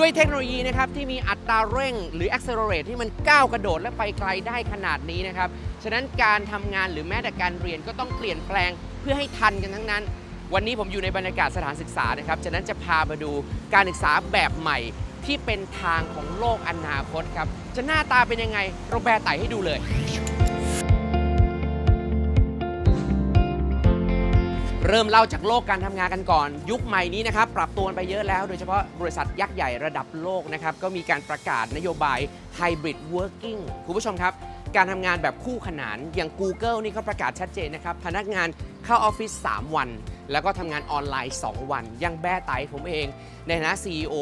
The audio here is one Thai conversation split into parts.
ด้วยเทคโนโลยีนะครับที่มีอัตราเร่งหรือ accelerate ที่มันก้าวกระโดดและไปไกลได้ขนาดนี้นะครับ ฉะนั้นการทำงานหรือแม้แต่การเรียนก็ต้องเปลี่ยนแปลงเพื่อให้ทันกันทั้งนั้น วันนี้ผมอยู่ในบรรยากาศสถานศึกษานะครับ ฉะนั้นจะพามาดูการศึกษาแบบใหม่ที่เป็นทางของโลกอนาคตครับ จะหน้าตาเป็นยังไงเราแบร์ไต่ให้ดูเลย เริ่มเล่าจากโลกการทำงานกันก่อน ยุคใหม่นี้นะครับปรับตัวไปเยอะแล้วโดยเฉพาะบริษัทยักษ์ใหญ่ระดับโลกนะครับก็มีการประกาศนโยบาย Hybrid Working คุณผู้ชมครับ การทำงานแบบคู่ขนานอย่าง Google นี่เขาประกาศชัดเจนนะครับ พนักงานเข้าออฟฟิศ3วัน แล้วก็ทำงานออนไลน์ 2 วันยังแบ้ไตผมเอง ในฐานะ CEO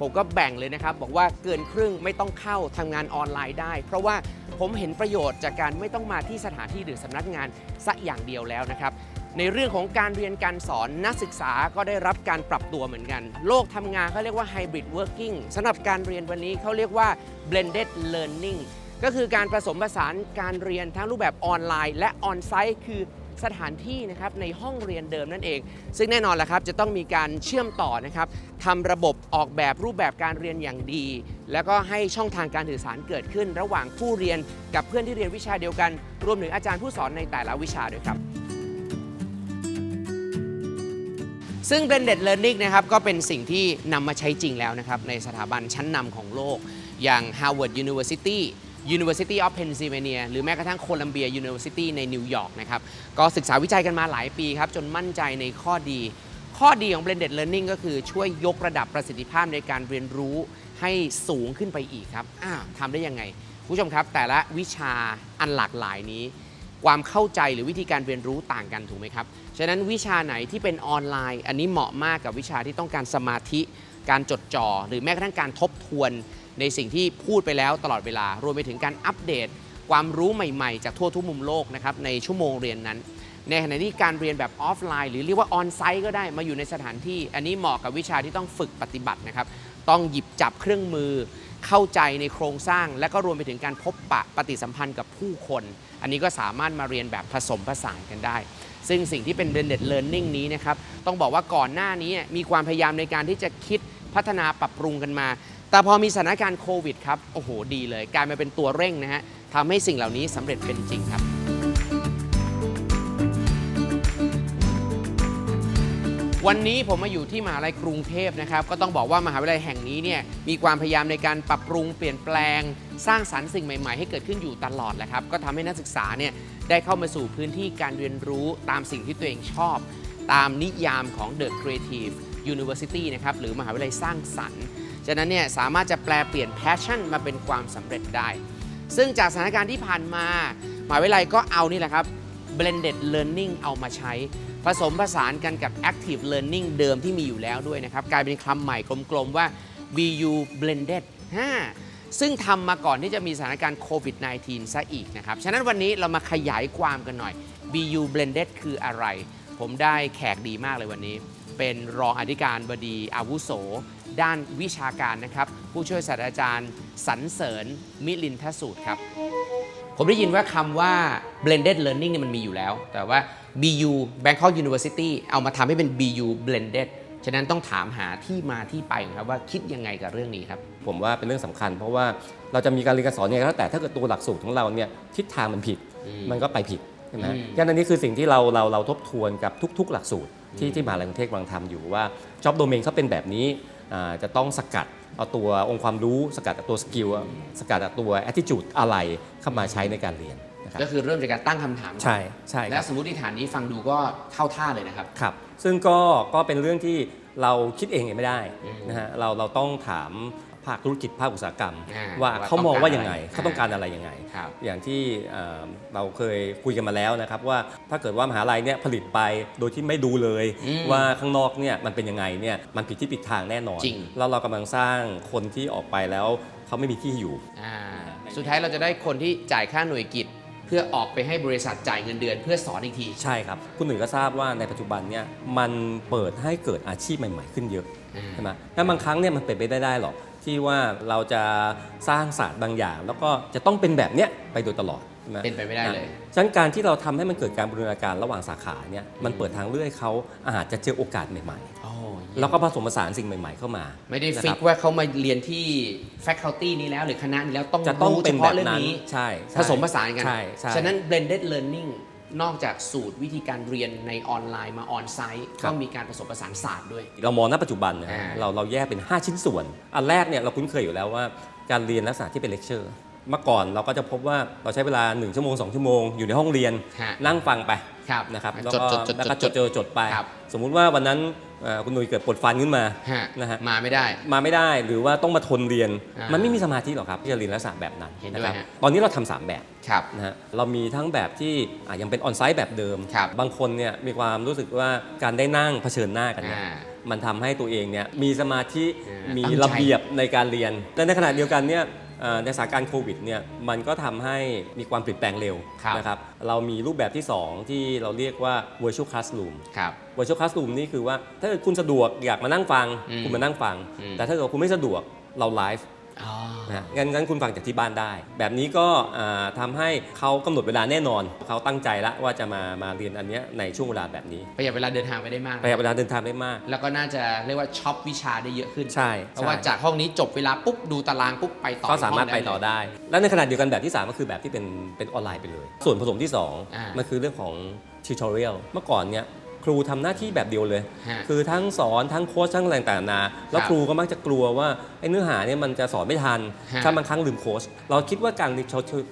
ผมก็แบ่งเลยนะครับ บอกว่าเกินครึ่งไม่ต้องเข้าทำงานออนไลน์ได้ เพราะว่าผมเห็นประโยชน์จากการไม่ต้องมาที่สถานที่หรือสำนักงานสักอย่างเดียวแล้วนะครับ ในเรื่องของการเรียนการสอนนักศึกษาก็ได้รับการปรับตัวเหมือนกัน โลกทำงานเขาเรียกว่า hybrid working สำหรับการเรียนวันนี้เขาเรียกว่า blended learning ก็คือการผสมผสานการเรียนทั้งรูปแบบออนไลน์ และออนไซต์คือสถานที่นะครับในห้องเรียนเดิมนั่นเอง ซึ่งแน่นอนแหละครับจะต้องมีการเชื่อมต่อนะครับทำระบบออกแบบรูปแบบการเรียนอย่างดี แล้วก็ให้ช่องทางการสื่อสารเกิดขึ้น ระหว่างผู้เรียนกับเพื่อนที่เรียนวิชาเดียวกัน รวมถึงอาจารย์ผู้สอนในแต่ละวิชาด้วยครับ ซึ่ง blended learning นะครับก็เป็นสิ่งที่นำมาใช้จริงแล้วนะครับในสถาบันชั้นนำของโลก อย่าง Harvard University University of Pennsylvania หรือแม้กระทั่งโคลัมเบีย University ในนิวยอร์กนะครับก็ศึกษาวิจัยกันมาหลายปีครับ จนมั่นใจในข้อดี ข้อดีของ blended learning ก็คือช่วยยกระดับประสิทธิภาพในการเรียนรู้ให้สูงขึ้นไปอีกครับทำได้ยังไง ผู้ชมครับแต่ละวิชาอันหลากหลายนี้ ความเข้าใจหรือวิธีการเรียนรู้ต่างกันถูกไหมครับ ฉะนั้นวิชาไหนที่เป็นออนไลน์ อันนี้เหมาะมากกับวิชาที่ต้องการสมาธิ การจดจ่อ หรือแม้กระทั่งการทบทวน ในสิ่งที่พูดไปแล้วตลอดเวลา รวมไปถึงการอัปเดต ความรู้ใหม่ๆ จากทั่วทุกมุมโลกนะครับในชั่วโมงเรียนนั้น ในขณะที่การเรียนแบบออฟไลน์ หรือเรียกว่าออนไซต์ก็ได้มาอยู่ในสถานที่ อันนี้เหมาะกับวิชาที่ต้องฝึกปฏิบัตินะครับ ต้องหยิบจับเครื่องมือ เข้าใจในโครงสร้าง และก็รวมไปถึงการพบปะปฏิสัมพันธ์กับผู้คน อันนี้ก็สามารถมาเรียนแบบผสมผสานกันได้ ซึ่งสิ่งที่เป็น blended learning นี้นะครับ ต้องบอกว่าก่อนหน้านี้มีความพยายามในการที่จะคิดพัฒนาปรับปรุงกันมา แต่พอมีสถานการณ์โควิดครับ โอ้โห ดีเลย กลายมาเป็นตัวเร่งนะฮะทำให้สิ่งเหล่านี้สำเร็จเป็นจริงครับ วันนี้ผมมาอยู่ที่มหาลัยกรุงเทพนะครับ ก็ต้องบอกว่ามหาวิทยาลัยแห่งนี้เนี่ยมีความพยายามในการปรับปรุงเปลี่ยนแปลง สร้างสรรค์สิ่งใหม่ๆ ให้เกิดขึ้นอยู่ตลอดแหละครับ ก็ทำให้นักศึกษาเนี่ยได้เข้ามาสู่พื้นที่การเรียนรู้ตามสิ่งที่ตัวเองชอบ ตามนิยามของ The Creative University นะครับหรือมหาวิทยาลัยสร้างสรรค์ฉะนั้นเนี่ยสามารถจะแปลเปลี่ยน passion มาเป็นความสำเร็จได้ ซึ่งจากสถานการณ์ที่ผ่านมา มหาวิทยาลัยก็เอานี่แหละครับ blended learning เอามาใช้ ผสมผสานกันกับ active learning เดิมที่มีอยู่แล้วด้วยนะครับ กลายเป็นคำใหม่กลมๆว่า BU blended 5 ซึ่งทำมาก่อนที่จะมีสถานการณ์โควิด -19 ซะอีกนะครับ ฉะนั้นวันนี้เรามาขยายความกันหน่อย BU blended คืออะไร ผมได้แขกดีมากเลยวันนี้ เป็นรองอธิการบดีอาวุโส ด้านวิชาการนะครับ ผู้ช่วยศาสตราจารย์สรรเสริญมิลินทสูตรครับ ผมได้ยินว่าคำว่า blended learning เนี่ยมันมีอยู่แล้ว แต่ว่า BU Bangkok University เอามาทำให้เป็น BU blended ฉะนั้นต้องถามหาที่มาที่ไปครับว่าคิดยังไงกับเรื่องนี้ครับ ผมว่าเป็นเรื่องสำคัญ เพราะว่าเราจะมีการเรียนการสอนยังไงก็แล้วแต่ถ้าเกิดตัวหลักสูตรของเราเนี่ยทิศทางมันผิดอืมมันก็ไปผิดใช่ไหมอืมยันอันนี้คือสิ่งที่เราเราเราทบทวนกับทุก ๆ หลักสูตรที่ที่มหาลัยกรุงเทพกำลังทำอยู่ว่า job domain เขาเป็นแบบนี้อ่าจะต้องสกัด เอาตัวองค์ความรู้สกัดเอาตัวสกิลสกัดเอาตัว attitude อะไรเข้ามาใช้ในการเรียนนะครับก็คือเริ่มจากการตั้งคำถามก่อนใช่ใช่คและรับสมมติฐานนี้ฟังดูก็เข้าท่าเลยนะครับครับซึ่งก็ก็เป็นเรื่องที่เราคิดเองไม่ได้อืมนะฮะเราเราต้องถาม ภาคธุรกิจภาคอุตสาหกรรม อ่าว่าว่าเขามองว่ายังไงต้องการอะไรเขาต้องการอะไรยังไง ครับ อย่างที่เอ่อเราเคยคุยกันมาแล้วนะครับว่าถ้าเกิดว่ามหาลัยเนี่ยผลิตไปโดยที่ไม่ดูเลย อืมว่าข้างนอกเนี่ยมันเป็นยังไงเนี่ยมันผิดที่ผิดทางแน่นอนจริง แล้วเรากำลังสร้างคนที่ออกไปแล้วเขาไม่มีที่อยู่ อ่าสุดท้ายเราจะได้คนที่จ่ายค่าหน่วยกิจ เพื่อออกไปให้บริษัทจ่ายเงินเดือน เพื่อสอนอีกที ใช่ครับ คุณหนุ่ยก็ทราบว่าในปัจจุบันเนี่ยมันเปิดให้เกิดอาชีพใหม่ ๆ ขึ้นเยอะอ่าใช่ไหมแล้วบางครั้งเนี่ยมันเป็นไปได้ได้หรอก ที่ว่าเราจะสร้างศาสตร์บางอย่าง แล้วก็จะต้องเป็นแบบเนี้ยไปโดยตลอดใช่ไหมเป็นไปไม่ได้เลย ฉะนั้นการที่เราทำให้มันเกิดการบูรณาการระหว่างสาขาเนี่ยมันเปิดทางเลือกให้เขาอาจจะเจอโอกาสใหม่โอ้แล้วก็ผสมผสานสิ่งใหม่ๆเข้ามา ไม่ได้นะฟิคกรับว่าเขามาเรียนที่ faculty นี้แล้วหรือคณะนี้แล้วต้องจะต้องรู้เป็เฉนแบพาะบเรื่องนั้นนี้ใช่ใช่ผสมผสานกันใช่ใช่ฉะนั้น blended learning นอกจากสูตรวิธีการเรียนในออนไลน์มาออนไซต์ครัก็บ มีการผสมผสานศาสตร์ด้วย เรามองณปัจจุบันนะฮะอ่า เราเราแยกเป็น 5 ชิ้นส่วน อันแรกเนี่ยเราคุ้นเคยอยู่แล้วว่าการเรียนลักษณะที่เป็นเลคเชอร์ เมื่อก่อนเราก็จะพบว่าเราใช้เวลา 1 ชั่วโมง 2 ชั่วโมงอยู่ในห้องเรียนฮะนั่งฟังไปครับนะครับจดแล้วก็จดจดแล้วก็จจดดเจอจดไป ครับ สมมุติว่าวันนั้นเอ่อคุณหนุ่ยเกิดปวดฟันขึ้นมาฮะนะฮะมาไม่ได้ มาไม่ได้หรือว่าต้องมาทนเรียน อ่ามัมันไม่มีสมาธิหรอกครับที่จะเรียนลักษณะแบบนั้นเห็นนะด้วยครับฮะ ตอนนี้เราทำสามแบบ ครับ นะฮะเรามีทั้งแบบที่อะยังเป็นออนไซต์แบบเดิม ครับบางคนเนี่ยมีความรู้สึกว่าการได้นั่งเผชิญหน้ากันเนี่ยอ่ามันทำให้ตัวเองเนี่ยมีสมาธิอ่ามีมีตั้งใจ ระเบียบในการเรียน แต่ในขณะเดียวกันเนี่ยเอ่อ ในสถานการณ์โควิดเนี่ยมันก็ทำให้มีความเปลี่ยนแปลงเร็วครับนะครับเรามีรูปแบบที่สองที่เราเรียกว่า virtual classroom ครับ virtual classroom นี่คือว่าถ้าเกิดคุณสะดวกอยากมานั่งฟังอืมคุณมานั่งฟังอืมแต่ถ้าเกิดคุณไม่สะดวกเราไลฟ์อ๋อ นะฮะงั้นงั้นคุณฟังจากที่บ้านได้ แบบนี้ก็อ่าทำาให้เขากำหนดเวลาแน่นอน เขาตั้งใจแล้วว่าจะมามาเรียนอันเนี้ยในช่วงเวลาแบบนี้ประหยัดเวลาเดินทางไปได้มากประหยัดเวลาเดินทางได้มาก แล้วก็น่าจะเรียกว่าช็อปวิชาได้เยอะขึ้นใช่เพราะว่าใช่จากห้องนี้จบเวลาปุ๊บดูตารางปุ๊บไปต่อก็สามารถห้งไปต่อได้ และในขณะเดียวกันแบบที่ 3 ก็คือแบบที่เป็นเป็นออนไลน์ไปเลย ส่วนผสมที่อ่า2มันคือเรื่องของ tutorial เมื่อก่อนเนี่ย ครูทำหน้าที่แบบเดียวเลยฮะคือทั้งสอนทั้งโค้ชทั้งอะไรต่างๆนานาแล้วครับครูก็มักจะกลัวว่าไอ้เนื้อหาเนี่ยมันจะสอนไม่ทันฮะถ้าบางครั้งลืมโค้ชเราคิดว่าการ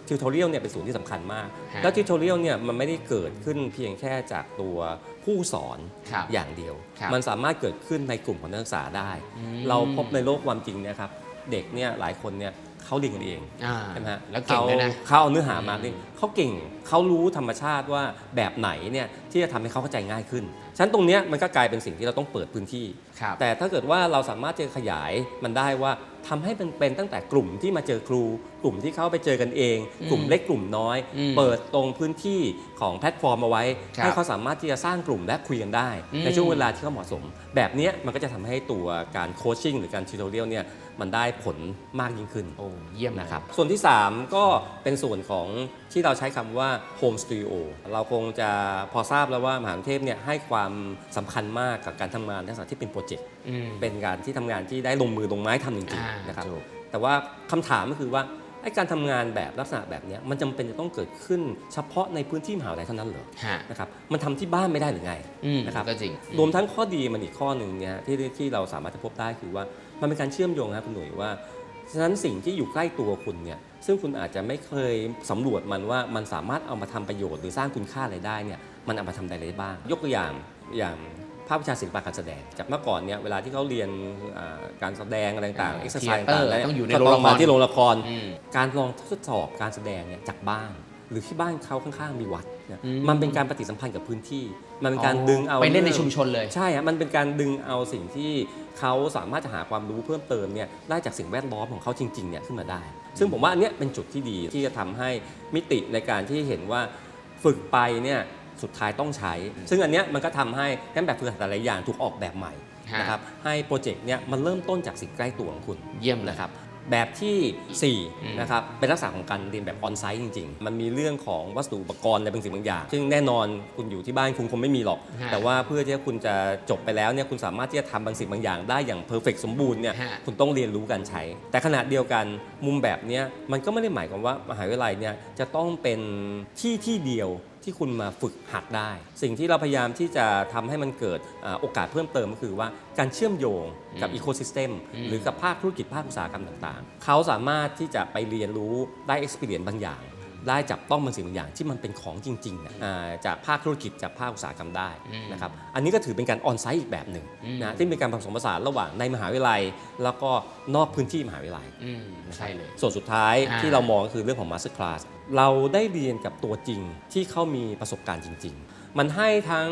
ทิวทอเรียลเนี่ยเป็นส่วนที่สำคัญมากฮะแล้วทิวทอเรียลเนี่ยมันไม่ได้เกิดขึ้นเพียงแค่จากตัวผู้สอนครับอย่างเดียวครับมันสามารถเกิดขึ้นในกลุ่มของนักศึกษาได้อืมเราพบในโลกความจริงเนะครับเด็กเนี่ยหลายคนเนี่ย เขาเรียนกันเองอ่าใช่ไหมฮะแล้วเก่งด้วยนะเขาเอาเนื้อหามาอืมเล่นเขาเก่งเขารู้ธรรมชาติว่าแบบไหนเนี่ยที่จะทำให้เขาเข้าใจง่ายขึ้นฉะนันตรงเนี้ยมันก็กลายเป็นสิ่งที่เราต้องเปิดพื้นที่ ครับ แต่ถ้าเกิดว่าเราสามารถจะขยายมันได้ว่าทำให้มันเป็นตั้งแต่กลุ่มที่มาเจอครู กลุ่มที่เข้าไปเจอกันเองอืมกลุ่มเล็กกลุ่มน้อย อืมเปิดตรงพื้นที่ของแพลตฟอร์มเอาไว้ ครับให้เขาสามารถที่จะสร้างกลุ่มและคุยกันได้ อืมในช่วงเวลาที่เขาเหมาะสม แบบเนี้ยมันก็จะทำให้ตัวการโคชชิ่งหรือการทิวทอเรียลเนี่ย มันได้ผลมากยิ่งขึ้นโอ้เยี่ยมเลยนะครับส่วนที่ 3 ก็เป็นส่วนของที่เราใช้คำว่า Home Studio เราคงจะพอทราบแล้วว่ามหาวิทยาลัยเนี่ยให้ความสำคัญมากกับการทำงานในลักษณะที่เป็นโปรเจกต์อืมเป็นการที่ทำงานที่ได้ลงมือลงไม้ทำจริงอ่าๆนะครับถูกแต่ว่าคำถามก็คือว่าไอ้การทำงานแบบลักษณะแบบเนี้ยมันจำเป็นจะต้องเกิดขึ้นเฉพาะในพื้นที่มหาวิทยาลัยเท่านั้นเหรอฮะนะครับมันทำที่บ้านไม่ได้หรือไงอืมนะครับก็จริงรวมทั้งข้อดีมันอีกข้อหนึ่งเนี่ยที่ที่เราสามารถจะพบได้คือว่า มันเป็นการเชื่อมโยงนะครับคุณหนุ่ยว่าฉะนั้นสิ่งที่อยู่ใกล้ตัวคุณเนี่ยซึ่งคุณอาจจะไม่เคยสำรวจมันว่ามันสามารถเอามาทำประโยชน์หรือสร้างคุณค่าอะไรได้เนี่ยมันเอามาทำอะไรได้บ้าง ยกตัวอย่างอย่างภาควิชาศิลปะการแสดง จากเมื่อก่อนเนี่ยเวลาที่เขาเรียนอ่าการแสดงอะไรต่างๆอ่าเอ็กซ์ไซส์ theater ต่างๆแล้วต้องอยู่ในก็โรงละครมาที่โรงละครอืมการลองทดสอบการแสดงเนี่ยจากบ้าน หรือที่บ้านเขาข้างๆมีวัดเนี่ยอืมมันเป็นการปฏิสัมพันธ์กับพื้นที่ มันเป็นการดึงเอาไปเล่นในรื่องชุมชนเลย ใช่ฮะมันเป็นการดึงเอาสิ่งที่เขาสามารถจะหาความรู้เพิ่มเติมเนี่ยได้จากสิ่งแวดล้อมของเขาจริงๆเนี่ยขึ้นมาได้ ซึ่งผมว่าอันเนี้ยเป็นจุดที่ดีที่จะทำให้มิติในการที่เห็นว่าฝึกไปเนี่ยสุดท้ายต้องใช้ ซึ่งอันเนี้ยมันก็ทำให้การแบบฝึกหัดแต่ละอย่างถูกออกแบบใหม่ฮะนะครับให้โปรเจกต์เนี่ยมันเริ่มต้นจากสิ่งใกล้ตัวของคุณเยี่ยมเลยนะครับ แบบทีอืมสี่ 4 นะครับ เป็นลักษณะของการเรียนแบบออนไซต์จริง ๆ มันมีเรื่องของวัสดุอุปกรณ์อะไรบางสิ่งบางอย่าง ซึ่งแน่นอนคุณอยู่ที่บ้านคุณคงไม่มีหรอก ฮะแต่ว่าเพื่อที่คุณจะจบไปแล้วเนี่ยคุณสามารถที่จะทำบางสิ่งบางอย่างได้อย่างเพอร์เฟกสมบูรณ์เนี่ยฮะ คุณต้องเรียนรู้การใช้ แต่ขณะเดียวกันมุมแบบเนี้ยมันก็ไม่ได้หมายความว่ามหาวิทยาลัยเนี่ยจะต้องเป็นที่ที่เดียว ที่คุณมาฝึกหัดได้ สิ่งที่เราพยายามที่จะทำให้มันเกิดอ่าโอกาสเพิ่มเติมก็คือว่าการเชื่อมโยงกับอืมอีโคซิสเต็มอืมหรือกับภาคธุรกิจภาคอุตสาหกรรมต่างๆ เขาสามารถที่จะไปเรียนรู้ได้ experience บางอย่าง ได้จับต้องบางสิ่งบางอย่างที่มันเป็นของจริงๆเนี่ยอ่าจากภาคธุรกิจจากภาคอุตสาหกรรมได้อืมนะครับอันนี้ก็ถือเป็นการออนไซต์อีกแบบหนึ่งอืมนะที่มีการผสมผสานระหว่างในมหาวิทยาลัย แล้วก็นอกพื้นที่มหาวิทยาลัยอืมใช่เลยส่วนสุดท้ายอ่าที่เรามองก็คือเรื่องของ Master Class เราได้เรียนกับตัวจริงที่เขามีประสบการณ์จริง ๆ มันให้ทั้ง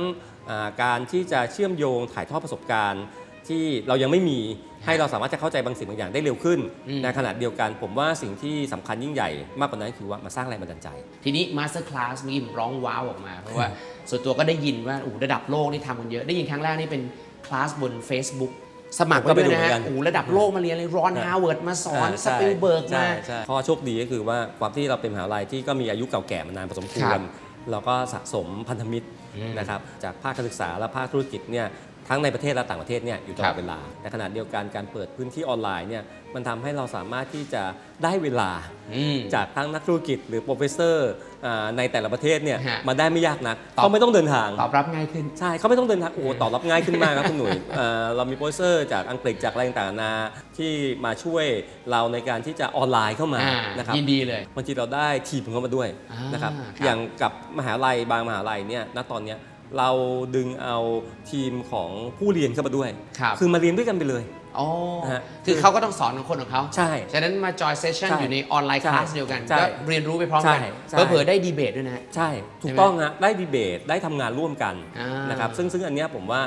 อ่าการที่จะเชื่อมโยงถ่ายทอดประสบการณ์ ที่เรายังไม่มีให้เราสามารถจะเข้าใจบางสิ่งบางอย่างได้เร็วขึ้นอืมในขณะเดียวกันผมว่าสิ่งที่สำคัญยิ่งใหญ่มากกว่านั้นคือว่ามาสร้างแรงบันดาลใจ ทีนี้มาสเตอร์คลาสเมื่อกี้ผมร้องว้าวออกมา เพราะว่าส่วนตัวก็ได้ยินว่าโอ้โหระดับโลกนี่ทำกันเยอะ ได้ยินครั้งแรกนี่เป็นคลาสบน Facebook สมัครก็ไว้ไปด้วยดูนะเหมือนกัฮะนโอ้โหระดับโลกมาเรียนเลยรอนใช่ฮาวเวิร์ดมาสอนอ่าสใช่ปิลเบิร์กใช่มาใช่ข้อโชคดีก็คือว่าความที่เราเป็นมหาลัยที่ก็มีอายุเก่าแก่มานานพอสมควครัรบเราก็สะสมพันธมิตรอืมนะครับจากภาคการศึกษาและภาคธุรกิจเนี่ย ทั้งในประเทศและต่างประเทศเนี่ยอยู่ตลครัอดบเวลาในขณะเดียวกันการเปิดพื้นที่ออนไลน์เนี่ยมันทำให้เราสามารถที่จะได้เวลาอืมจากทั้งนักธุรกิจหรือโปรเฟสเซอร์ในแต่ละประเทศเนี่ยฮะมาได้ไม่ยากนักตอบเขาไม่ต้องเดินทางตอบรับง่ายขึ้นใช่เขาไม่ต้องเดินทางโอ้โหตอบรับง่ายขึ้นมากครับคุณหนุ่ยเอ่อเรามีโปรเฟสเซอร์จากอังกฤษจากอะไรต่างๆนานาที่มาช่วยเราในการที่จะออนไลน์เข้ามาอ่านะครับยินดีเลยบางทีเราได้ทีมเข้ามาด้วยอ่านนะครับครับอย่างกับมหาลัยบางมหาลัยเนี่ยณตอนเนี้ย เราดึงเอาทีมของผู้เรียนเข้ามาด้วยครับคือมาเรียนด้วยกันไปเลย อ๋อนะฮะคือเขาก็ต้องสอนของคนของเขาใช่ฉะนั้นมาจอยเซสชั่นใช่อยู่ในออนไลน์ใช่คลาสเดียวกัน ใช่ก็เรียนรู้ไปพร้อมกันใช่ใช่ เผื่อๆได้ดีเบตด้วยนะฮะใช่ ถูใช่กไหมต้องฮะได้ดีเบตได้ทำงานร่วมกันอ่านนะครับซึ่งซึ่งอันเนี้ยผมว่า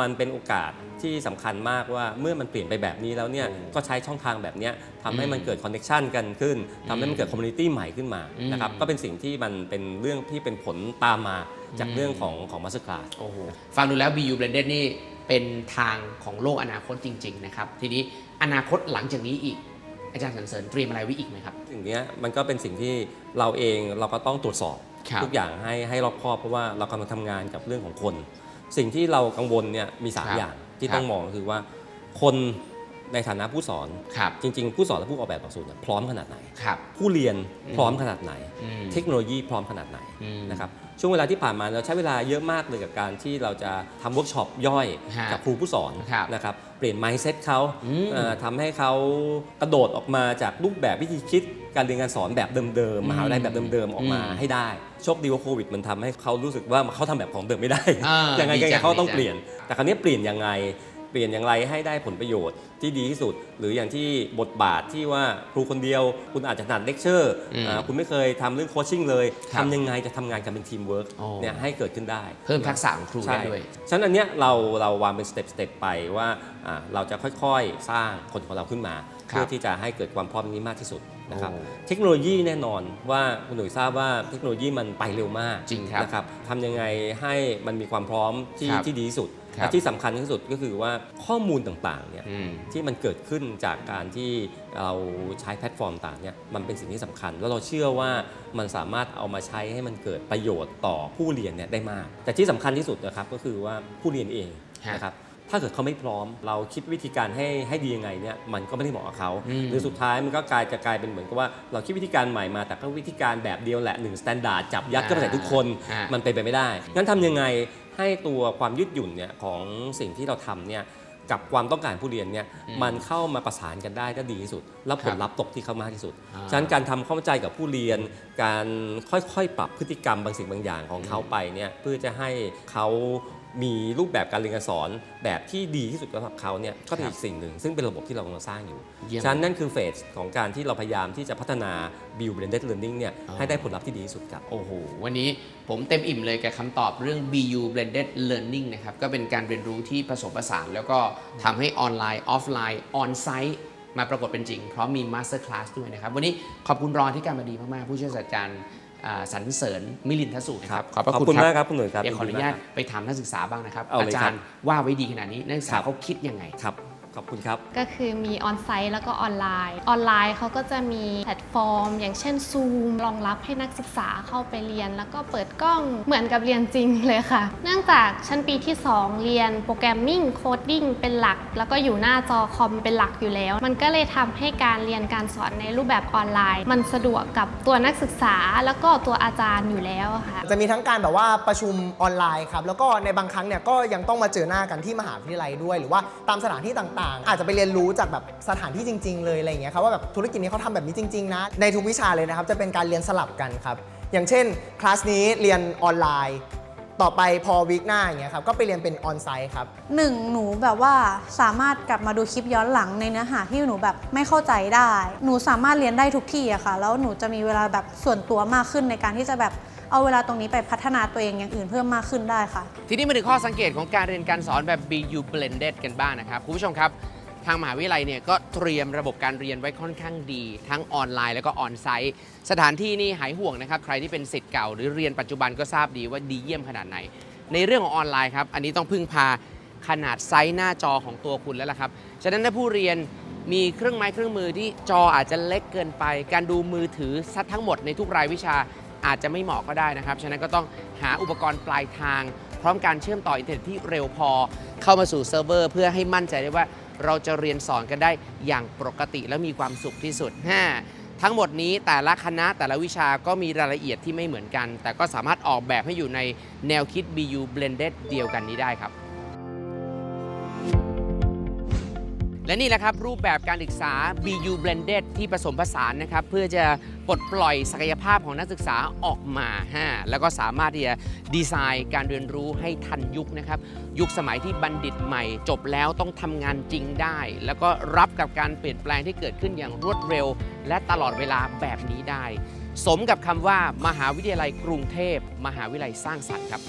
มันเป็นโอกาสที่สำคัญมากว่าเมื่อมันเปลี่ยนไปแบบนี้แล้วเนี่ยอืมก็ใช้ช่องทางแบบเนี้ยทำให้มันอืมเกิดคอนเน็ชันกันขึ้นทำให้มันเกิดคอมมูนิตี้ใหม่ขึ้นมาอืมนะครับก็เป็นสิ่งที่มันเป็นเรื่องที่เป็นผลตามมาจากอืมเรื่องของของมาสเตอร์คลาสโอ้โหฟังดูแล้ว BU Blended นี่เป็นทางของโลกอนาคตจริง ๆ นะครับ ทีนี้อนาคตหลังจากนี้อีก อาจารย์สันเสริญเตรียมอะไรไว้อีกไหมครับสิ่งเนี้ยมันก็เป็นสิ่งที่เราเองเราก็ต้องตรวจสอบครับทุกอย่างให้ให้รอบคอบเพราะว่าเรากำลังทำงานกับเรื่องของคน สิ่งที่เรากังวลเนี่ยมีสามครับอย่างที่ครับต้องมองก็คือว่า คนในฐานะผู้สอนครับจริง ๆ ผู้สอนและผู้ออกแบบหลักสูตรเนี่ยพร้อมขนาดไหนครับผู้เรียนอืมพร้อมขนาดไหนอืมเทคโนโลยีพร้อมขนาดไหนอืมนะครับ ช่วงเวลาที่ผ่านมาเราใช้เวลาเยอะมากเลยกับการที่เราจะทำเวิร์กช็อปย่อยฮะกับครูผู้สอนครับนะครับเปลี่ยน mindset เขาอืมเอ่อทำให้เขากระโดดออกมาจากรูปแบบวิธีคิดการเรียนการสอนแบบเดิมอืมๆมหาวิทยาลัยแบบเดิมๆออกมาอืมให้ได้โชคดีว่าโควิดมันทำให้เขารู้สึกว่าเขาทำแบบของเดิมไม่ได้อ่ายังไงดีจังยังไงเขาต้องดีจังเปลี่ยน แต่คราวนี้เปลี่ยนยังไงเปลี่ยนอย่างไรให้ได้ผลประโยชน์ที่ดีที่สุด หรืออย่างที่บทบาทที่ว่าครูคนเดียว คุณอาจจะถนัดเลคเชอร์อืมคุณไม่เคยทำเรื่องโคชชิ่งเลยครับทำยังไงจะทำงานกันเป็นทีมเวิร์กโอ้เนี่ยให้เกิดขึ้นได้ เพิ่มทักษะของครูใช่ได้ด้วยฉะนั้นอันเนี้ยเราเราวางเป็นสเต็ปสเต็ปไปว่าอ่าเราจะค่อยๆสร้างคนของเราขึ้นมาครับเพื่อที่จะให้เกิดความพร้อมนี้มากที่สุดนะครับโอ้เทคโนโลยีแน่นอนว่าคุณหนุ่ยทราบว่าเทคโนโลยีมันไปเร็วมากจริงครับนะครับทำยังไงให้มันมีความพร้อมที่ครับที่ดีที่สุดครับ และที่สำคัญที่สุดก็คือว่าข้อมูลต่างๆเนี่ยอืมที่มันเกิดขึ้นจากการที่เราใช้แพลตฟอร์มต่างเนี่ยมันเป็นสิ่งที่สำคัญ แล้วเราเชื่อว่ามันสามารถเอามาใช้ให้มันเกิดประโยชน์ต่อผู้เรียนเนี่ยได้มาก แต่ที่สำคัญที่สุดนะครับก็คือว่าผู้เรียนเองฮะนะครับถ้าเกิดเขาไม่พร้อม เราคิดวิธีการให้ให้ดียังไงเนี่ยมันก็ไม่ได้เหมาะกับเขาอืมหรือสุดท้ายมันก็กลายจะกลายเป็นเหมือนกับว่าเราคิดวิธีการใหม่มา แต่ก็วิธีการแบบเดียวแหละหนึ่งสแตนดาร์ดจับยัดก็ไปใส่ทุกคนอ่ามัมันเป็นไปไม่ได้งั้นทำยังไง ให้ตัวความยืดหยุ่นเนี่ยของสิ่งที่เราทำเนี่ยกับความต้องการผู้เรียนเนี่ยอืมมันเข้ามาประสานกันได้ก็ดีที่สุด แล้วผครัลบลัพธ์ตกที่เขามากที่สุดอ่าฉะนั้นการทำเข้าใจกับผู้เรียน การค่อยๆ ปรับพฤติกรรมบางสิ่งบางอย่างของเขาไปเนี่ยเพื่อจะให้เขา มีรูปแบบการเรียนการสอนแบบที่ดีที่สุดสำหรับเขาเนี่ยก็เป็นอีกสิ่งหนึ่ง ซึ่งเป็นระบบที่เรากำลังสร้างอยู่เยี่ยมฉะนั้นนั่นคือเฟสของการที่เราพยายามที่จะพัฒนา build blended learning เนี่ยอ๋อให้ได้ผลลัพธ์ที่ดีที่สุดครับ โอ้โห วันนี้ผมเต็มอิ่มเลยกับคำตอบเรื่อง BU Blended Learning นะครับ ก็เป็นการเรียนรู้ที่ผสมผสาน แล้วก็ทำให้ออนไลน์ ออฟไลน์ ออนไซต์มาปรากฏเป็นจริง เพราะมี Master Class ด้วยนะครับ วันนี้ขอบคุณรองที่การมาดีมากๆ ผู้ช่วยศาสตราจารย์อ่า สรรเสริญมิลินทสุนะครับขอบพระขอบคุณคุณครับมากครับคุณหนุ่ยครับเดี๋ยวขออนุยิดีมญาตกครับไปถามนักศึกษาบ้างนะครับเอาเลยอาจารย์ว่าไว้ดีขนาดนี้นักศึกษาครับเขาคิดยังไงครับ ขอบคุณครับ ก็คือมีออนไซต์แล้วก็ออนไลน์ ออนไลน์เขาก็จะมีแพลตฟอร์ม อย่างเช่น Zoom รองรับให้นักศึกษาเข้าไปเรียน แล้วก็เปิดกล้องเหมือนกับเรียนจริงเลยค่ะ เนื่องจากชั้นปีที่ 2 เรียนโปรแกรมมิ่งโคดดิ้งเป็นหลัก แล้วก็อยู่หน้าจอคอมเป็นหลักอยู่แล้ว มันก็เลยทำให้การเรียนการสอนในรูปแบบออนไลน์ มันสะดวกกับตัวนักศึกษาแล้วก็ตัวอาจารย์อยู่แล้วอะค่ะจะมีทั้งการแบบว่าประชุมออนไลน์ครับแล้วก็ในบางครั้งเนี่ยก็ยังต้องมาเจอหน้ากันที่มหาวิทยาลัยด้วย หรือว่าตามสถานที่ต่างๆ อาจจะไปเรียนรู้จากแบบสถานที่จริง ๆ เลยอะไรอย่างเงี้ยครับว่าแบบธุรกิจนี้เขาทำแบบนี้จริงๆนะในทุกวิชาเลยนะครับจะเป็นการเรียนสลับกันครับอย่างเช่นคลาสนี้เรียนออนไลน์ ต่อไปพอวีคหน้าอย่างเงี้ยครับก็ไปเรียนเป็นออนไซต์ครับ หนึ่งหนูแบบว่าสามารถกลับมาดูคลิปย้อนหลังในเนื้อหาที่หนูแบบไม่เข้าใจได้ หนูสามารถเรียนได้ทุกที่อะค่ะ แล้วหนูจะมีเวลาแบบส่วนตัวมากขึ้นในการที่จะแบบ เอาเวลาตรงนี้ไปพัฒนาตัวเองอย่างอื่นเพิ่มมากขึ้นได้ค่ะ ทีนี้มาถึงข้อสังเกตของการเรียนการสอนแบบ BU Blended กันบ้างนะครับคุณผู้ชมครับ ทางมหาวิทยาลัยเนี่ยก็เตรียมระบบการเรียนไว้ค่อนข้างดี ทั้งออนไลน์แล้วก็ออนไซต์ สถานที่นี่หายห่วงนะครับ ใครที่เป็นสิทธิ์เก่าหรือเรียนปัจจุบันก็ทราบดีว่าดีเยี่ยมขนาดไหน ในเรื่องของออนไลน์ครับอันนี้ต้องพึ่งพาขนาดไซส์หน้าจอของตัวคุณแล้วล่ะครับฉะนั้นถ้าผู้เรียนมีเครื่องไม้เครื่องมือที่จออาจจะเล็กเกินไป การดูมือถือซัดทั้งหมดในทุกรายวิชา อาจจะไม่เหมาะก็ได้นะครับ ฉะนั้นก็ต้องหาอุปกรณ์ปลายทาง พร้อมการเชื่อมต่ออินเทอร์เน็ตที่เร็วพอ เข้ามาสู่เซิร์ฟเวอร์ เพื่อให้มั่นใจได้ว่าเราจะเรียนสอนกันได้อย่างปกติและมีความสุขที่สุด 5. ทั้งหมดนี้แต่ละคณะแต่ละวิชาก็มีรายละเอียดที่ไม่เหมือนกัน แต่ก็สามารถออกแบบให้อยู่ในแนวคิด BU Blended เดียวกันนี้ได้ครับ และนี่แหละครับ รูปแบบการศึกษา BU Blended ที่ผสมผสานนะครับ เพื่อจะปลดปล่อยศักยภาพของนักศึกษาออกมาฮะแล้วก็สามารถที่จะดีไซน์การเรียนรู้ให้ทันยุคนะครับ ยุคสมัยที่บัณฑิตใหม่ จบแล้วต้องทำงานจริงได้ แล้วก็รับกับการเปลี่ยนแปลงที่เกิดขึ้นอย่างรวดเร็ว และตลอดเวลาแบบนี้ได้ สมกับคำว่ามหาวิทยาลัยกรุงเทพ มหาวิทยาลัยสร้างสรรค์ครับ